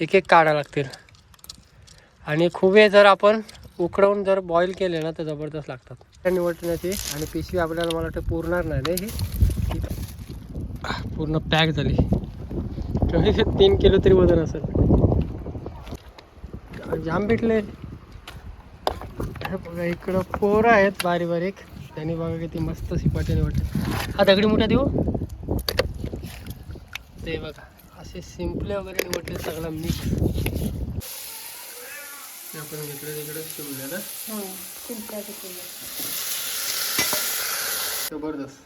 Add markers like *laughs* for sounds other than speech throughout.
एक एक काढा लागतील. आणि खुबे जर आपण उकडवून जर बॉईल केले ना तर जबरदस्त लागतात. त्या निवडण्याची आणि पिशवी आपल्याला मला वाटतं पुरणार नाही ही. पूर्ण पॅक झाली. कमी तीन किलो तरी वजन असेल. जाम भेटले. हे बघा इकडं पोरं आहेत बारीक बारीक. त्यांनी बघा किती मस्त शिपाटी वाटत हा दगडी मोठ्या देऊ? ते बघा. असे सिंपले वगैरे निवडले सगळं मिक्स आपण इकडे तिकडे शिवले ना? जबरदस्त.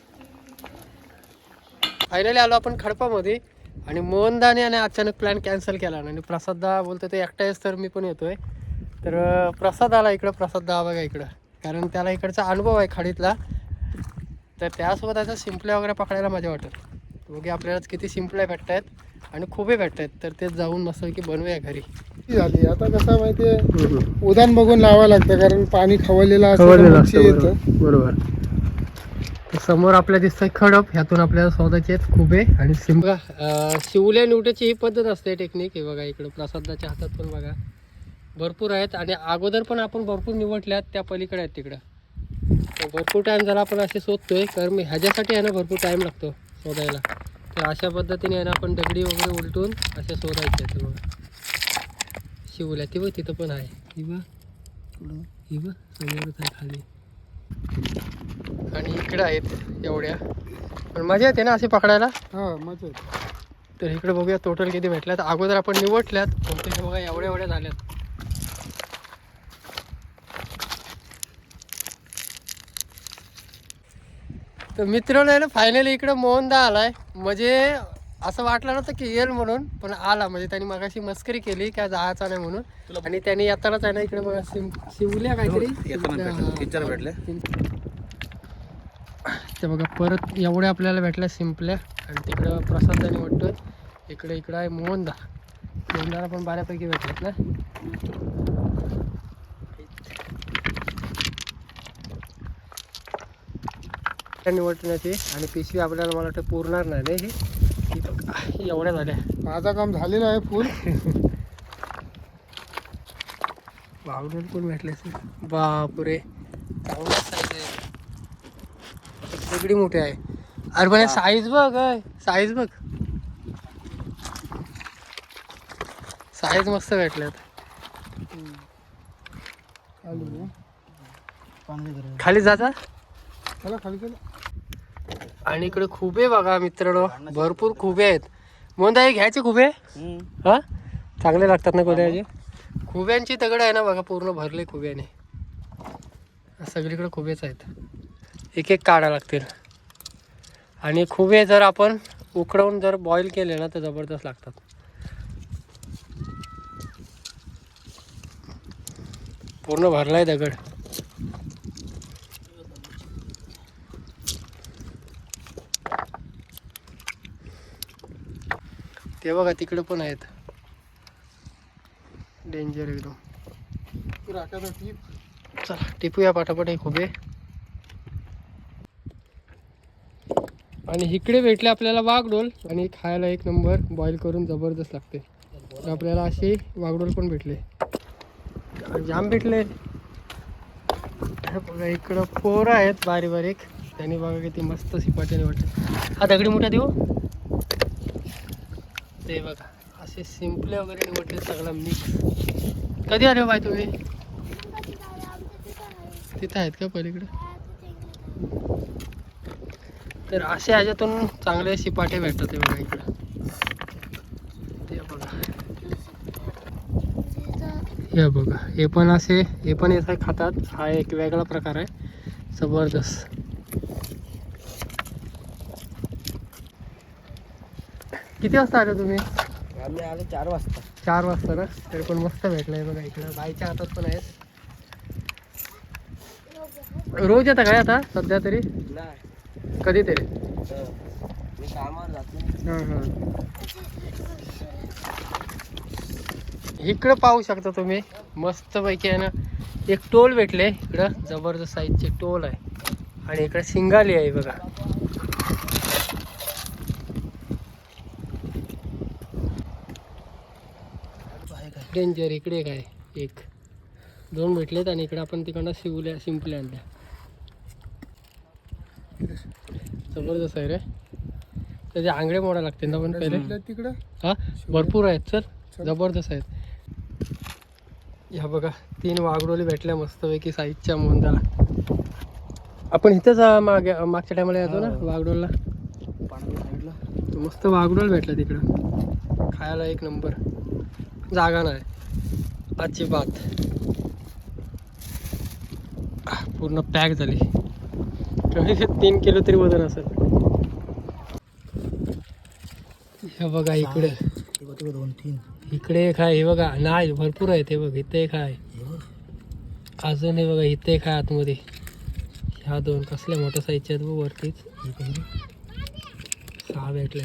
फायनली आलो आपण खडपामध्ये आणि मोहनदाने आणि अचानक प्लॅन कॅन्सल केला आणि प्रसाददा बोलतो ते एकटाच तर मी पण येतोय. तर प्रसाद आला इकडं प्रसाद दा बघा इकडं. कारण त्याला इकडचा अनुभव आहे खाडीतला. तर त्यासोबत असं सिंपल्या वगैरे पकडायला मजा वाटत. बघे आपल्याला किती सिंपल्या भेटत आहेत आणि खूपही भेटत आहेत तर ते जाऊन मस्त की बनवूया घरी. झाली. आता कसं माहितीये? उदान बघून लावावं लागतं कारण पाणी तर खवळलेलं बरोबर. समोर आपल्या दिसतंय खडप ह्यातून आपल्याला शोधायचे आहेत खुबे आणि सिम बघा अं, शिवल्या निवटाची ही पद्धत असते टेक्निक हे बघा इकडं प्रसादाच्या हातात पण बघा. भरपूर आहेत आणि अगोदर पण आपण भरपूर निवडल्यात त्या पलीकडे आहेत तिकडं. भरपूर टाईम झाला आपण असे शोधतोय कारण मी ह्याच्यासाठी आहे ना भरपूर टाईम लागतो शोधायला. तर अशा पद्धतीने आहे ना आपण दगडी वगैरे उलटून असे शोधायचे आहेत बघा. शिवल्या ती बघ तिथं पण आहे. ही बघ. ही बघ समोरच आहे खाली. आणि इकडे आहेत एवढ्या. पण मजा येते ना असे पकडायला? हा मजा येते. तर इकडे बघूया टोटल किती भेटल्यात. अगोदर आपण निवडल्यात. बघा एवढ्या एवढ्या झाल्यात. तर मित्रांनो आहे ना फायनली इकडे मोहनदा आलाय. म्हणजे असं वाटलं नव्हतं की येईल म्हणून पण आला. म्हणजे त्यांनी मगाशी मस्करी केली काय जायचा नाही म्हणून. आणि त्यांनी येतानाच आहे ना इकडे बघा शिव शिवल्या काहीतरी. ते बघा परत एवढ्या आपल्याला भेटल्या सिंपल्या आणि तिकडं प्रसादाने वाटतोय इकडे इकडं आहे मोहनदा. मोहनदाला पण बऱ्यापैकी भेटल्यात ना. त्या निवडण्याची आणि पिशवी आपल्याला मला वाटतं पुरणार नाही ही. बघा, एवढ्या झाल्या. माझं काम झालेलं आहे फुल. वावडून पण भेटले असेल बापरे. सगळी मोठी आहे. अरे पण साईज बघ साईज बघ. साईज मस्त भेटल्यात. खाली जाता चला खाली चला. आणि इकडे खुबे बघा मित्रांनो. भरपूर खुबे आहेत. मोंदा हे घ्यायचे खुबे? हा? चांगले लागतात ना कोल्याचे खुब्यांची दगड आहे ना बघा पूर्ण भरले खुब्याने. सगळीकडे खुबेच आहेत. एक एक काढा लागतील. आणि खुबे जर आपण उकडवून जर बॉईल केले ना तर जबरदस्त लागतात. पूर्ण भरलाय दगड. ते बघा तिकडे पण आहेत. डेंजर एकदम. चला टिपूया पाठापाठ एक उभे. आणि इकडे भेटले आपल्याला वाघडोल आणि खायला एक नंबर बॉईल करून जबरदस्त लागते. तर आपल्याला असे वाघडोल पण भेटले. जाम भेटले. बघा इकडं पोरं आहेत बारीक बारीक. त्यांनी बघा किती मस्त सिपाट्याने वाटत हा दगडी मोठा देऊ. ते बघा. असे सिंपले वगैरे निवडले सगळं मिक्स कधी आले हो बाय तुम्ही? तिथं आहेत का पलीकडे? तर असे ह्याच्यातून चांगले शिपाटे भेटतात बघा इकडं. ते बघा. हे बघा. हे पण असे हे पण असं खातात. हा एक वेगळा प्रकार आहे. जबरदस्त. किती वाजता आले तुम्ही? आम्ही आलो चार वाजता. चार वाजता ना? तरी पण मस्त भेटलंय बघा इकडं. बाईच्या हातात पण आहेत. रोज येतं काय आता? सध्या तरी? नाही. कधीतरी. मी कामावर जातो. हां इकडं पाहू शकता तुम्ही. मस्तपैकी आहे ना? एक टोल भेटले इकडं. जबरदस्त साईजचे टोल आहे. आणि इकडं शिंगाली आहे बघा. डेंजर इकडे काय? एक. दोन भेटलेत आणि इकडे आपण तिकडनं शिवल्या सिंपल्या आणल्या. जबरदस्त आहे रे. त्याचे आंगडे मोडा लागते ना पण पहिले. तिकडं? हा? भरपूर आहेत चल. जबरदस्त आहेत. ह्या बघा तीन वाघडोली भेटल्या मस्तपैकी साईजच्या मोंदाला आपण इथंच मागे मागच्या टायमाला येतो ना वाघडोलला. तो मस्त वाघडोल भेटला तिकडं. खायला एक नंबर जागा नाही. अजिबात. पूर्ण पॅक झाली. कमी *laughs* तीन किलो तरी वजन असेल. हे बघा इकडे. दोन तीन इकडे एक आहे हे बघा नाही भरपूर आहे ते बघ इथे एक आहे. अजून हे बघा इथे एक आहे आतमध्ये. ह्या दोन कसल्या मोठ्या साईजच्या आहेत बघ वरतीच. सहा भेटल्या.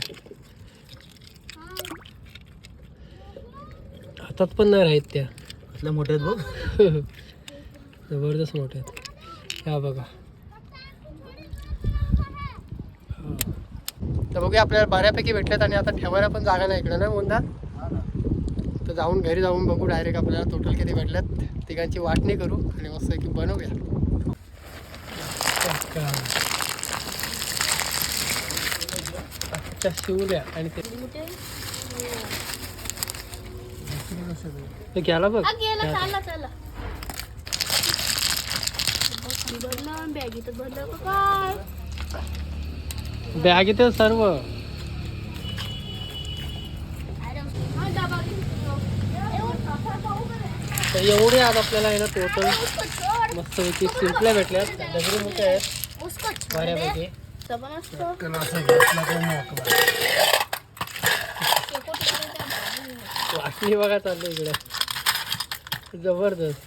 हातात पण नाही राहत त्या. कसल्या मोठ्या आहेत बघ. *laughs* जबरदस्त मोठ्या आहेत. ह्या बघा. तर बघूया आपल्याला बऱ्यापैकी भेटल्यात आणि आता ठेवायला पण जागा नाही इकडे ना मोंदा तर जाऊन घरी जाऊन बघू डायरेक्ट आपल्याला टोटल किती भेटल्यात तिघांची वाटणी करू आणि मस्त की बनवूया. शिवल्या आणि ते ते घ्यायला बघ. गेला चालला चालला. काय? बॅग येते सर्व. हा. एवढं आज आपल्याला आहे ना टोटल उसको छोड़. मस्तपैकी सिंपल्या भेटल्यात. दगडी मोठे आहेत. बऱ्यापैकी. वाटणी बघा चाललं इकडे. जबरदस्त.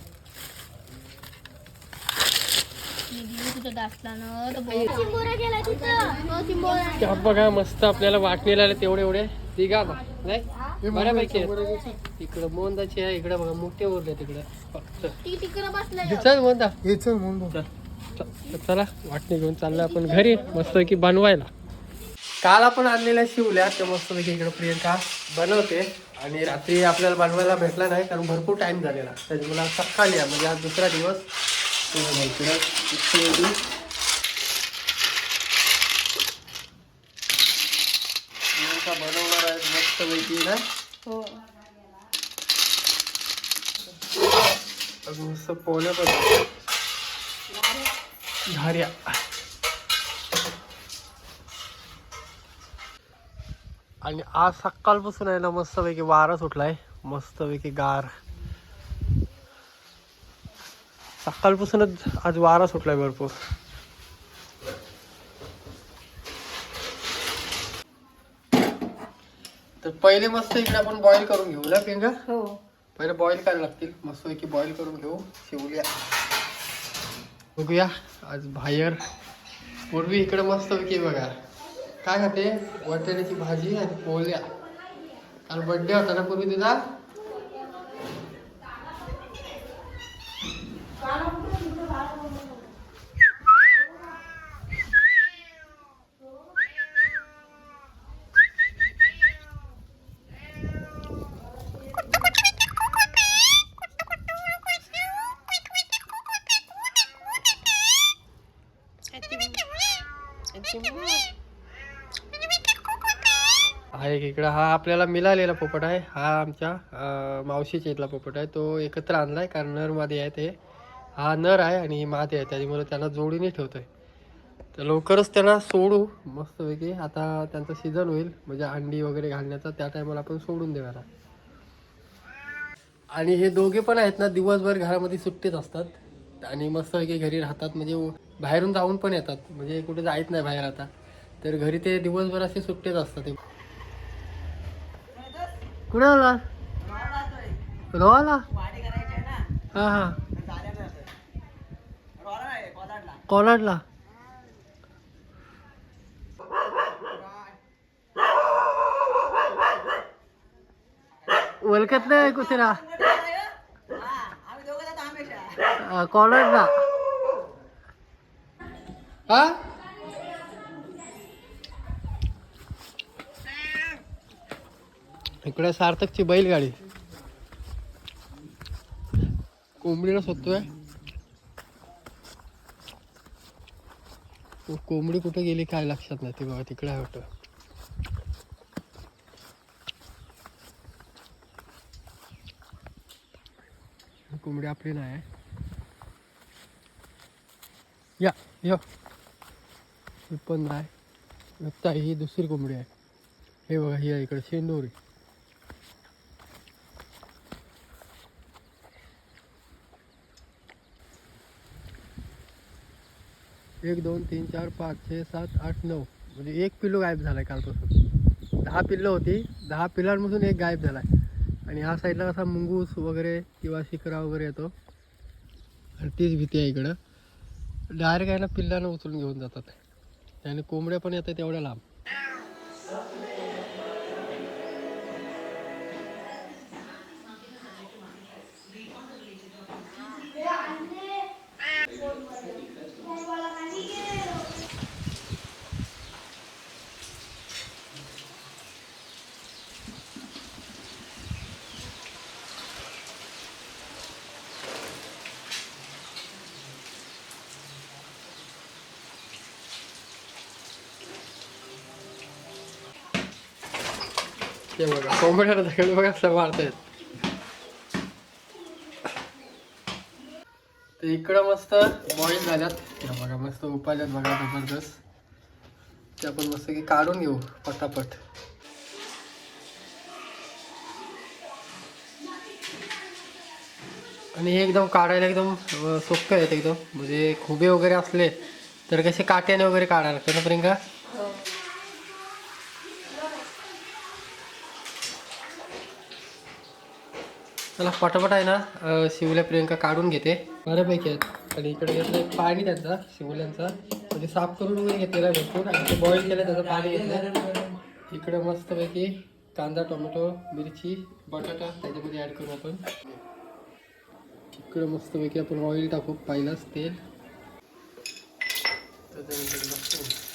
तर. हो, बघा मस्त आपल्याला वाटणीला तेवढे एवढे. तिघा बा. नाही? बऱ्यापैकी इकडं मोंदाची आहे इकडे बघा मोठे उरले तिकडे फक्त मोंदा चल म्हणून बघ. चल तर चला. वाटणी घेऊन चाललोय आपण घरी मस्त की बनवायला. काल आपण आणलेल्या शिवल्या त्या मस्त पैकी इकडे प्रियंका बनवते. आणि रात्री आपल्याला बनवायला भेटला नाही कारण भरपूर टाइम झालेला. त्याच्यामुळे आज सकाळी म्हणजे आज दुसरा दिवस. बनवणार आहे मस्त पैकी ना? हो. अजून मस्त पोहण्या पण झाऱ्या आणि आज सकाळपासून आहे ना मस्तपैकी वारा सुटलाय. मस्तपैकी गार. सकाळपासूनच आज वारा सुटलाय भरपूर. तर पहिले मस्त इकडे आपण बॉईल करून घेऊ ना पिंगा? हो. पहिले बॉईल करायला लागतील. मस्तपैकी बॉईल करून घेऊ शिवल्या बघूया आज बाहेर. पूर्वी इकडे मस्तपैकी बघा. काय खाते? वटाण्याची भाजी आणि पोळ्या. काल बड्डे होता ना पूर्वी तुझा? हा हा आपल्याला मिळालेला पोपट आहे. हा आमच्या मावशीच्या इथला पोपट आहे. तो एकत्र आणलाय कारण नर मादी आहे ते हा नर आहे आणि ही मादी आहे त्याच्यामुळे त्यांना जोडीने ठेवतोय. तर लवकरच त्यांना सोडू. मस्तपैकी आता त्यांचं सीझन होईल. म्हणजे अंडी वगैरे घालण्याचा. त्या टायमाला आपण सोडून देणार आणि हे दोघे पण आहेत ना दिवसभर घरामध्ये सुट्टीच असतात. आणि मस्तपैकी घरी राहतात. म्हणजे बाहेरून जाऊन पण येतात. म्हणजे कुठे जायत नाही बाहेर आता. तर घरी ते दिवसभर असे सुट्टीच असतात. ते कुठे आला रोहाला हा हा. कोलाडला. ओळखत नाही कुत्रा कॉलरला हा? इकडे सार्थकची बैलगाडी. कोंबडीला शोधतोय कोंबडी कुठे गेली काय लक्षात नाही ती बघा तिकडे आहे वाटतं. कोंबडी आपली नाही आहे. या या. ही पण नाही ही दुसरी कोंबडी आहे. हे बघा ही आहे इकडे शेंडोरी. एक दोन तीन चार पाच छे सात आठ नऊ. म्हणजे एक पिल्लू गायब झाला आहे कालपासून. दहा पिल्लं होती. दहा पिल्लांमधून एक गायब झाला आहे आणि ह्या साईडला कसा मुंगूस वगैरे किंवा शिकरा वगैरे येतो. आणि तीच भीती आहे इकडं. डायरेक्ट आहे ना पिल्लांना उचलून घेऊन जातात. आणि कोंबड्या पण येतात तेवढ्या लांब. ते बघा कोंबड्याला दगड बघा असं मारतायत ते इकडं मस्त बॉईल झाल्यात त्या बघा मस्त उपाल्यात बघा जबरदस्त ते आपण मस्त की काढून घेऊ पटापट आणि हे एकदम काढायला एकदम अं, सोपं आहेत एकदम म्हणजे खुबे वगैरे असले तर कसे काट्याने वगैरे काढायला लागतं ना प्रियंका चला पटापट आहे ना शिवल्या प्रियंका काढून घेते. बऱ्यापैकी आहेत. आणि इकडे घेतलं एक पाणी त्यांचा शिवल्यांचा. म्हणजे साफ करून वगैरे घेतलेला भरपूर. आणि ते बॉईल केलं त्याचं पाणी घेतलं इकडे मस्तपैकी कांदा टोमॅटो मिरची बटाटा त्याच्यामध्ये ॲड करू आपण. इकडे मस्तपैकी आपण ऑइल टाकू पहिलाच तेल. त्याच्यानंतर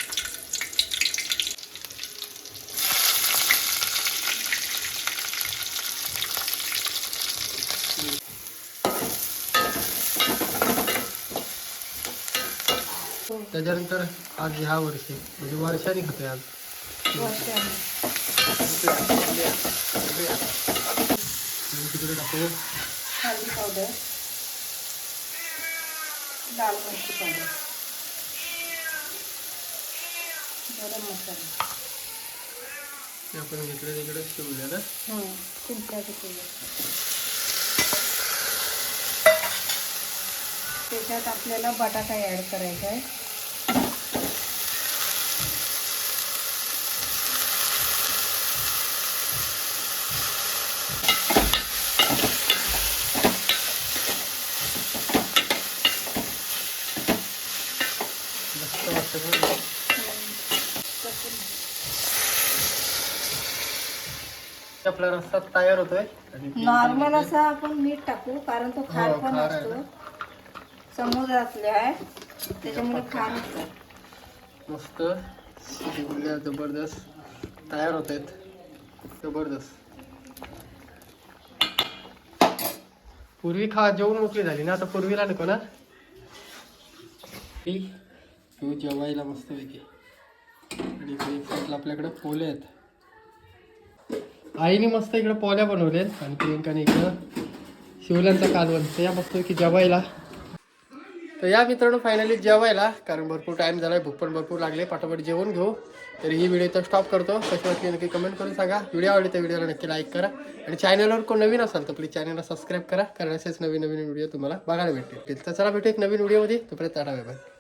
त्याच्यानंतर आज ह्या वर्षी म्हणजे वर्षाने खातोय आज. तिकडे टाकू. हळदी पावडर लाल मिरची पावडर गरम मसाला. ते आपण इकडे तिकडे ठेवलं ना? हो त्याच्यात आपल्याला बटाटा ॲड करायचा आहे मस्त वाटतं बरं. आपला रस्ता तयार होतोय. आणि नॉर्मल असा आपण मीठ टाकू कारण तो खार हो, पण खार आहे असतो. आहे. त्याच्यामुळे खार असतो मस्त. जबरदस्त. तयार होत आहेत जबरदस्त. पूर्वी खा जेवण मोकळी झाली ना आता पूर्वीला नको ना? ठीक. तू जेवायला मस्त पैकी आणि आपल्याकडे पोले आहेत. आईने मस्त इकडं पोल्या बनवले आणि प्रियंकाने इकडं शिवल्यांचा कालवण तर या बघतोय की जेवायला. तर या मित्रांनो फायनली जेवायला. कारण भरपूर टाईम झाला आहे भूक पण भरपूर लागले. पाठोपाठ जेवण घेऊ. तर ही व्हिडिओ तर स्टॉप करतो. कशी वाटली नक्की कमेंट करून सांगा. व्हिडिओ आवडली तर व्हिडिओला नक्की लाईक करा. आणि चॅनलवर कोण नवीन असाल तर प्लीज चॅनलला सबस्क्राईब करा. कारण असेच नवीन नवीन व्हिडिओ तुम्हाला बघायला भेटतील. तर चला भेटू एक नवीन व्हिडिओमध्ये तोपर्यंत टाटा बाय बाय